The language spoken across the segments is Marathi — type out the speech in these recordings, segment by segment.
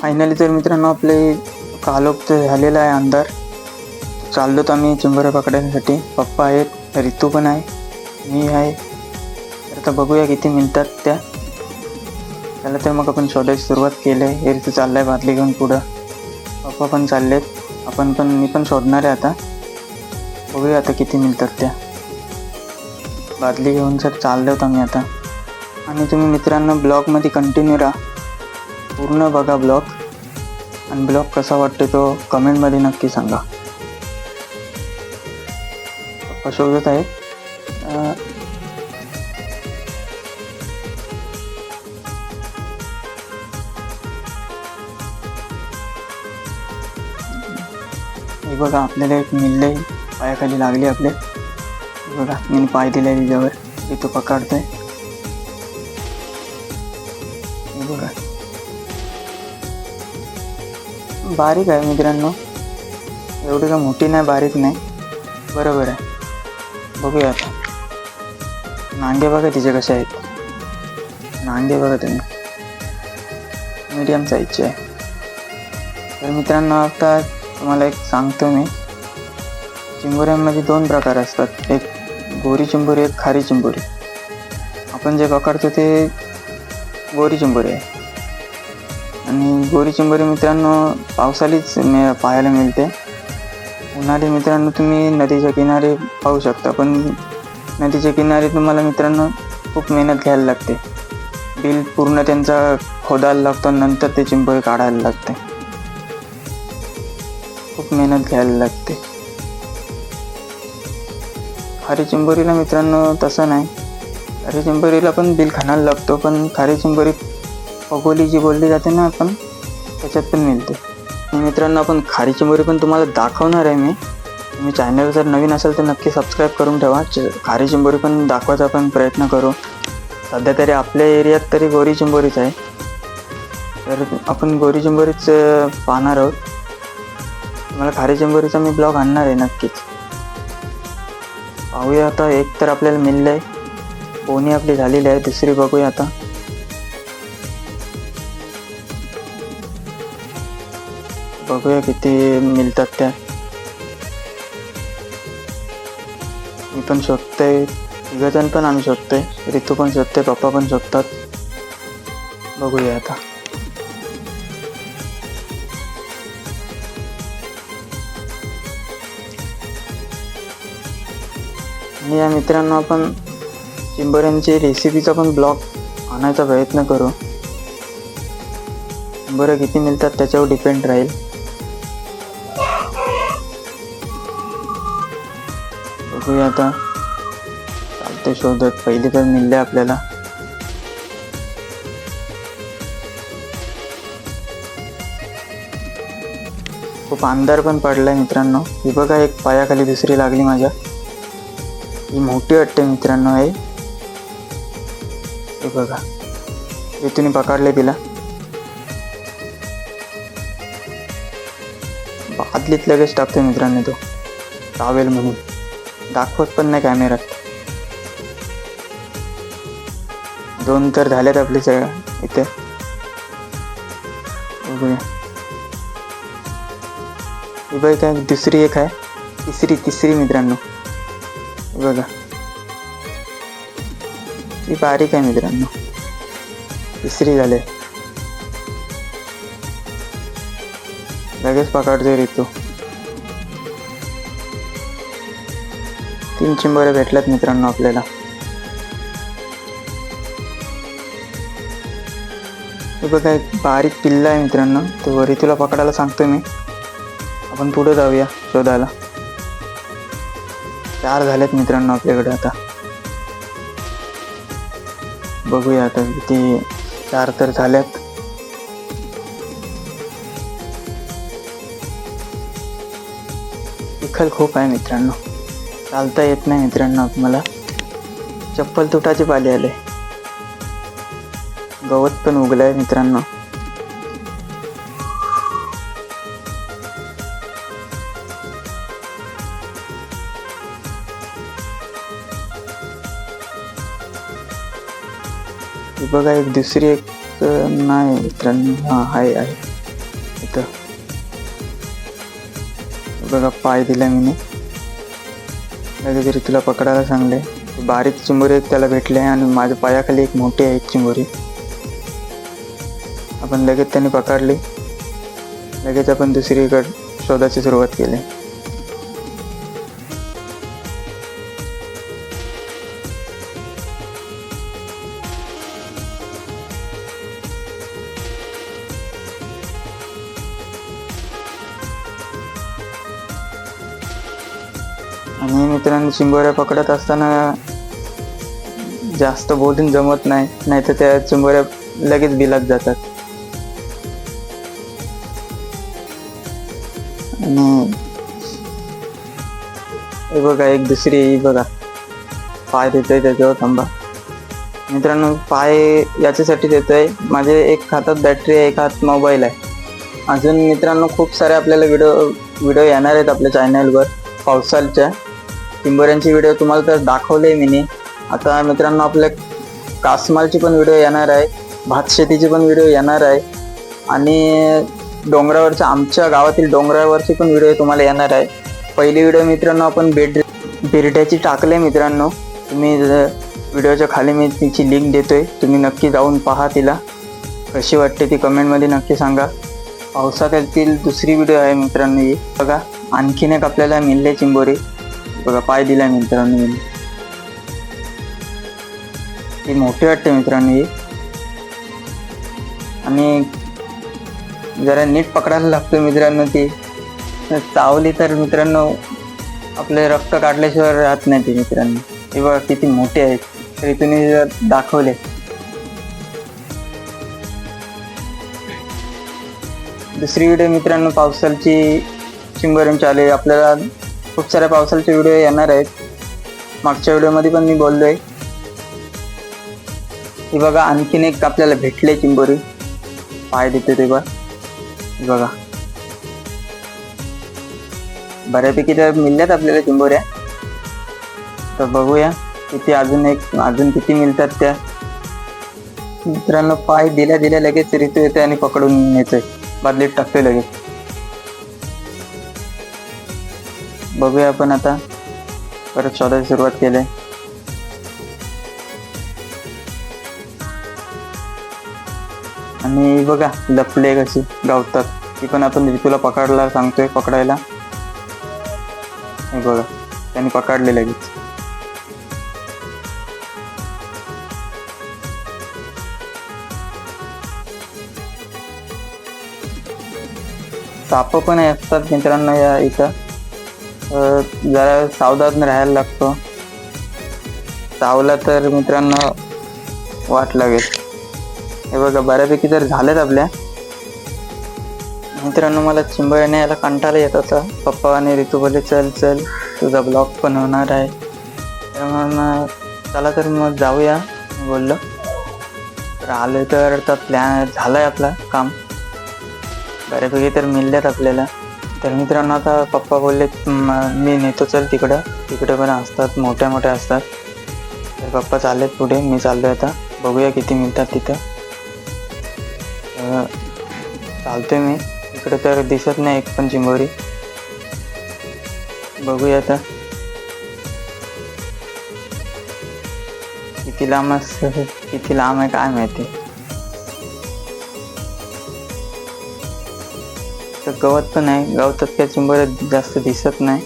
फायनली तर मित्रांनो आपले कालोक्त तर झालेला आहे अंधार. चाललो तर आम्ही चिंबोऱ्या पकडण्यासाठी पप्पा आहेत रितू पण आहे मी आहे. तर आता बघूया किती मिळतात त्या. त्याला तर मग आपण शोधायची सुरुवात केली. आहे हे रितू चाललाय बादली घेऊन पुढं. पप्पा पण चाललेत. आपण पण मी पण शोधणार आहे आता. बघूया आता किती मिळतात त्या. बादली घेऊन सर चाललो होतो आम्ही आता. आणि तुम्ही मित्रांनो ब्लॉगमध्ये कंटिन्यू राहा. पूर्ण बघा ब्लॉग आणि ब्लॉग कसा वाटतो तो कमेंटमध्ये नक्की सांगा. शोधत आहे. अं, हे बघा आपल्याला एक मिळले पायाखाली लागली आपले. बघा मी पाय दिलाय तिच्यावर ते तो पकडतोय. बघा. बारीक आहे मित्रांनो. एवढी का मोठी नाही बारीक नाही. बरोबर आहे. बघूया आता. नांगे बघा तिचे कसे आहेत. नांगे बघा तुम्ही. मीडियम साईजचे आहे. तर मित्रांनो आता तुम्हाला एक सांगतो मी. चिंबोऱ्यांमध्ये दोन प्रकार असतात. एक गोरी चिंबोरी एक खारी चिंबोरी. आपण जे पकडतो ते गोरी चिंबोरी आहे. आणि गोरी चिंबोरी मित्रांनो पावसाळीच मे पाहायला मिळते. उन्हाळी मित्रांनो तुम्ही नदीच्या किनारी पाहू शकता पण नदीच्या किनारी तुम्हाला मित्रांनो खूप मेहनत घ्यायला लागते. बिल पूर्ण त्यांचा खोदायला लागतो नंतर ते चिंबोरी काढायला लागते. खूप मेहनत घ्यायला लागते. खारी चिंबोरीला मित्रांनो तसं नाही. खारी चिंबोरीला पण बिल खाणायला लागतो पण खारी चिंबोरी पगोली जी बोलली जाते ना आपण त्याच्यात पण मिळते. आणि मित्रांनो आपण खारी चिंबोरी पण तुम्हाला दाखवणार आहे मी. तुम्ही चॅनल जर नवीन असेल तर नक्की सबस्क्राईब करून ठेवा. खारी चिंबोरी पण दाखवायचा आपण प्रयत्न करू. सध्या तरी आपल्या एरियात तरी गोरी चिंबोरीच आहे. तर आपण गोरी चिंबोरीच पाहणार आहोत. मला खारी चिंबोरीचा मी ब्लॉग आणणार आहे नक्कीच. पाहूया आता एक तर आपल्याला मिळलं आहे पोणी आपली झालेली आहे दुसरी बघूया आता. बघूया किती मिळतात त्या. मी पण शोधतोय. तिघजण पण आम्ही शोधतोय. रितू पण शोधते पप्पा पण शोधतात. बघूया आता. आणि या मित्रांनो आपण चिंबऱ्यांची रेसिपीचा पण ब्लॉग आणायचा प्रयत्न करू. बरं किती मिळतात त्याच्यावर डिपेंड राहील. बघूया आता. चालते शोधत. पहिली तर मिळले आपल्याला. खूप अंधार पण पडलाय मित्रांनो. ही बघा एक पायाखाली दुसरी लागली माझ्या. ही मोठी वाटते मित्रांनो आहे हे बघा. ऋतूने पकडले तिला. बादलीत लगेच टाकतो मित्रांनो तो. टावेल म्हणून. दाखवत पण नाही कॅमेऱ्यात दोन तर झाल्यात आपली सगळ्या इथे. बघूया. ही काय दुसरी एक आहे. तिसरी तिसरी मित्रांनो. बघा. ही बारीक आहे मित्रांनो. तिसरी झाले. लगेच पकडतो ऋतू तीन चिंबोऱ्या भेटल्यात मित्रांनो आपल्याला. हे बघा एक बारीक पिल्ला आहे मित्रांनो. तो ऋतूला पकडायला सांगतोय मी. आपण पुढे जाऊया शोधायला. चार झालेत मित्रांनो आपल्याकडे आता. बघूया आता किती चार तर झाल्यात. चिखल खूप आहे मित्रांनो. चालता येत नाही मित्रांनो मला चप्पल तुटाचे पाले आले. गवत पण उगलंय मित्रांनो. बघा एक दुसरी एक नाही मित्रांनो. हा आहे आहे इथं. बघा पाय दिला मी काहीतरी तुला पकडायला सांगले. बारीक चिंबोरी एक त्याला भेटले आणि माझ्या पायाखाली एक मोठी आहे एक चिंबोरी आपण लगेच त्यांनी पकडली. लगेच आपण दुसरीकडे शोधाची सुरुवात केली. आणि मित्रांनो चिंबोऱ्या पकडत असताना जास्त बोलून जमत नाही नाही तर त्या चिंबोऱ्या लगेच बिलात जातात. आणि हे बघा एक दुसरी ही बघा पाय देतोय त्याच्यावर थांबा. मित्रांनो पाय याच्यासाठी देतोय माझे एक हातात बॅटरी आहे एक हात मोबाईल आहे. अजून मित्रांनो खूप सारे आपल्याला व्हिडिओ व्हिडिओ येणार आहेत आपल्या चॅनलवर पावसालच्या टिंबऱ्यांची व्हिडिओ तुम्हाला तर दाखवले मी आता मित्रांनो आपल्या कासमालची पण व्हिडिओ येणार आहे. भात शेतीची पण व्हिडिओ येणार आहे. आणि डोंगरावरच्या आमच्या गावातील डोंगरावरची पण व्हिडिओ तुम्हाला येणार आहे. पहिली व्हिडिओ मित्रांनो आपण बेड बिरड्याची टाकले मित्रांनो. तुम्ही व्हिडिओच्या खाली मी तिची लिंक देतोय. तुम्ही नक्की जाऊन पहा तिला. कशी वाटते ती कमेंटमध्ये नक्की सांगा. पावसातील दुसरी व्हिडिओ आहे मित्रांनो ही. बघा आणखीन एक आपल्याला मिळले चिंबोरी. बघा पाय दिलाय मित्रांनो हे मोठी वाटते मित्रांनो ही. आणि जरा नीट पकडायला लागतो मित्रांनो ती. चावली तर मित्रांनो आपले रक्त काढल्याशिवाय राहत नाही ती मित्रांनो. हे बघा किती मोठे आहेत. तरी तुम्ही जर दाखवले. दुसरी व्हिडिओ मित्रांनो पावसाची चिंबरम चालू आहे. आपल्याला खूप साऱ्या पावसाचे व्हिडिओ येणार आहेत. मागच्या व्हिडिओमध्ये पण मी बोललोय. हे बघा आणखीन एक आपल्याला भेटले चिंबोरी. पाय देते ते बघा. बऱ्यापैकी तर मिळल्यात आपल्याला चिंबोऱ्या. तर बघूया किती अजून एक अजून किती मिळतात त्या. मित्रांनो पाय दिल्या दिल्या लगेच ऋतू येते आणि पकडून येतोय बादलीत टाकतोय लगेच. बघूया आपण आता. परत शोधायला सुरुवात केली. आणि बघा लपले कशी गावतात. ती पण आपण तुला पकडला सांगतोय पकडायला. हे बघा त्यांनी पकडले लगेच. साप पण असतात मित्रांनो या इथं. जरा सावधान राहायला लागतो. चावला तर मित्रांनो वाट लागेल. हे बघा बऱ्यापैकी तर झालेत आपल्या. मित्रांनो मला चिंबळ्याने याला कंटाळा येत होता. पप्पा आणि ऋतू बोले चल चल तुझा ब्लॉग पण होणार आहे. त्यामुळे चला तर मग जाऊया बोललो. तर आलो तर प्लॅन प्लॅन आहे आपला काम. बऱ्यापैकी तर मिळल्यात आपल्याला. तर मित्रांनो आता पप्पा बोलले मी नेतो चल तिकडं. तिकडे पण असतात मोठ्या मोठ्या असतात. तर पप्पा चाललेत पुढे मी चाललोय आता. बघूया किती मिळतात तिथं. चालतोय मी. इकडे तर दिसत नाही एक पण चिंबोरी. बघूया आता. किती लांब अस किती लांब आहे काय माहिती. गवत पण आहे गवतात काय चिंबर जास्त दिसत नाही.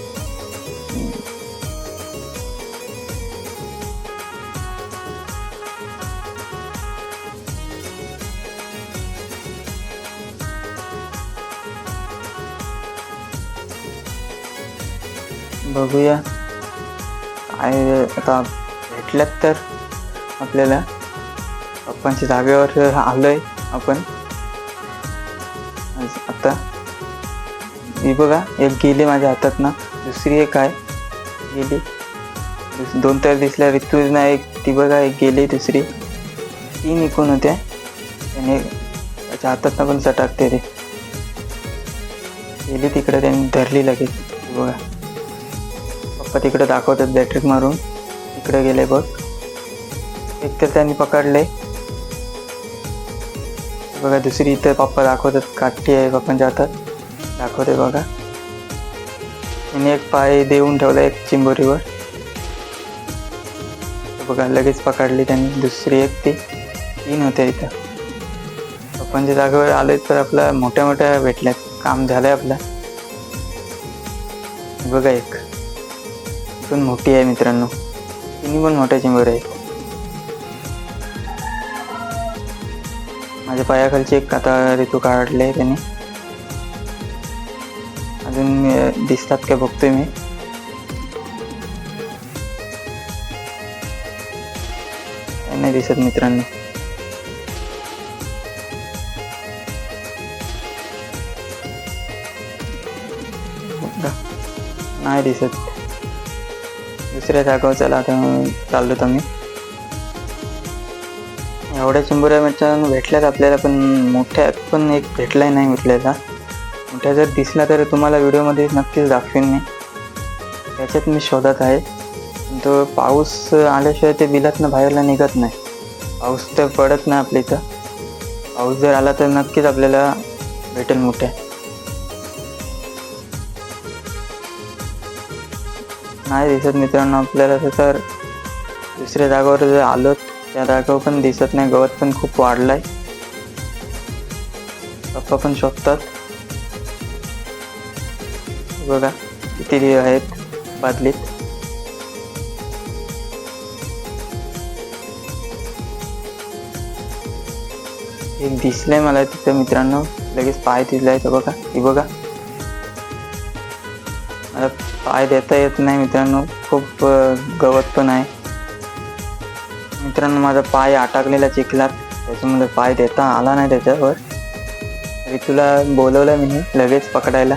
बघूया. काय आता भेटल्यात तर आपल्याला. पप्पांच्या जागेवर आलोय आपण. ही बघा एक गेली माझ्या हातात ना. दुसरी एक आहे. गेली. दोन तर दिसल्या ऋतू ना एक ती बघा एक गेली दुसरी. तीन इकून होत्या. त्याने त्याच्या हातात पण चटाकते ते. गेली तिकडे त्यांनी धरली लगेच. बघा. पप्पा तिकडे दाखवतात बॅटरी मारून. इकडे गेले बघ. एक तर त्यांनी पकडले. बघा दुसरी इथं पप्पा दाखवतात काठी आहे पप्पांच्या हातात. दाखवते बघा. त्याने एक पाय देऊन ठेवला एक चिंबोरीवर. बघा लगेच पकडली त्यांनी. दुसरी एक ती तीन होत्या इथं. पप्पांच्या जागेवर आले तर आपल्या मोठ्या मोठ्या भेटल्यात. काम झालंय आपलं. बघा एक. पण मोठी आहे मित्रांनो. तिन्ही पण मोठ्या चिंबर आहे माझ्या पायाखालची एक आता ऋतू काढले त्याने. अजून दिसतात का बघतोय मी? नाही दिसत मित्रांनो. नाही दिसत. दुसऱ्या जागावर चला आता चाललो तर मी. एवढ्या चिंबुऱ्या मिरच्या भेटल्यात आपल्याला पण मोठ्या पण एक भेटलाय नाही भेटलेला. कुठे जर दिसला तर तुम्हाला व्हिडिओमध्ये नक्कीच दाखवेन मी. त्याच्यात मी शोधत आहे. तो पाऊस आल्याशिवाय ते बिलातनं बाहेरला निघत नाही. पाऊस तर पडत नाही आपल्या इथं. पाऊस जर आला तर नक्कीच आपल्याला भेटेल मोठ्या. नाही दिसत मित्रांनो आपल्याला तर. दुसऱ्या जागावर जर आलो त्या जागावर पण दिसत नाही. गवत पण खूप वाढलं आहे पप्पा पण शोधतात. बघा किती आहेत बादलीत. एक दिसलंय मला तिथं मित्रांनो लगेच पाय दिसलाय तर बघा. ही बघा. मला पाय देता येत नाही मित्रांनो खूप गवत पण आहे. मित्रांनो माझा पाय अटकलेला चिखलात त्याच्यामुळे पाय देता आला नाही त्याच्यावर. तरी तुला बोलवलं मी लगेच पकडायला.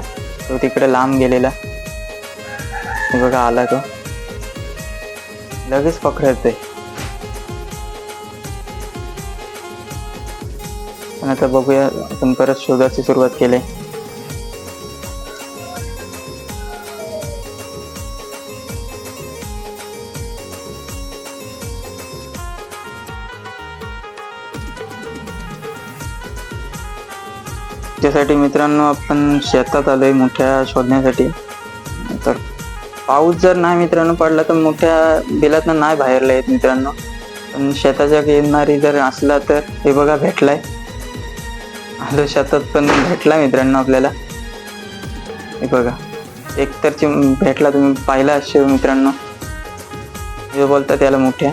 तो तिकडे लांब गेलेला. बघा आला तो. लगेच पकडते पण आता बघूया आपण परत शोधाची सुरुवात केली. त्यासाठी मित्रांनो आपण शेतात आलोय मोठ्या शोधण्यासाठी. तर पाऊस जर नाही मित्रांनो पडला तर मोठ्या बिलातनं नाही बाहेरला येत मित्रांनो. पण शेताच्या येणारी जर असला तर हे बघा भेटलाय. आलो शेतात पण भेटला मित्रांनो आपल्याला. हे बघा. एक तर भेटला तुम्ही पाहिला असे मित्रांनो. जे बोलतात त्याला मोठ्या.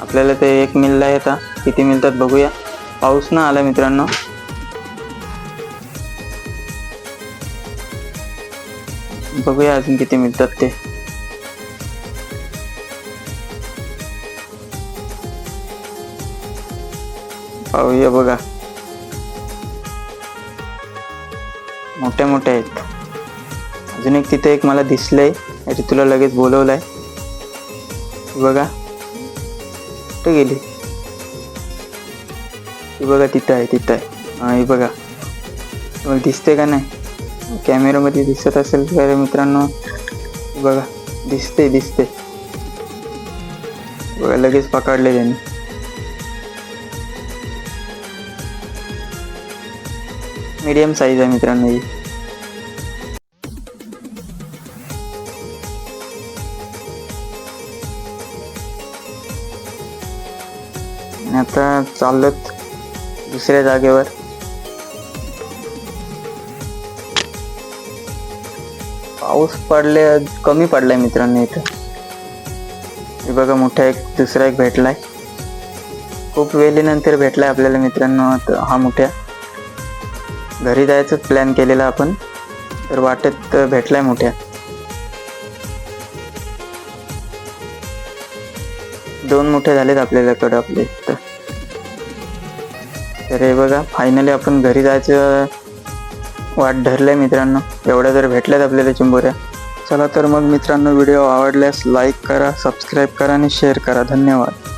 आपल्याला ते एक मिलला येता किती मिळतात बघूया. पाऊस ना आला मित्रांनो. बघूया अजून किती मिळतात ते. पाहूया बघा. मोठ्या मोठ्या आहेत. अजून एक तिथे एक मला दिसलंय. याची तुला लगेच बोलवलंय. बघा. कुठे गेली? बघा तिथं आहे तिथं आहे. हा ही बघा. तुम्हाला दिसते का नाही? कॅमेरामध्ये दिसत असेल तर मित्रांनो बघा दिसते दिसते बघा लगेच पकडले त्यांनी. मीडियम साईज आहे मित्रांनो ही. आता चाललोत दुसऱ्या जागेवर. पाऊस पडले कमी पडलाय मित्रांनो इथं. हे बघा मोठा एक दुसरा एक भेटलाय. खूप वेळेनंतर भेटलाय आपल्याला मित्रांनो हा मोठ्या. घरी जायचं प्लॅन केलेला आपण तर वाटेत भेटलाय मोठ्या. दोन मोठे झालेत आपल्याकडं आपले. तर हे बघा फायनली आपण घरी जायचं वाट धरलंय मित्रांनो. एवढ्या जर भेटल्यात आपल्याला चिंबोऱ्या. चला तर मग मित्रांनो व्हिडिओ आवडल्यास लाईक करा सबस्क्राईब करा आणि शेअर करा. धन्यवाद.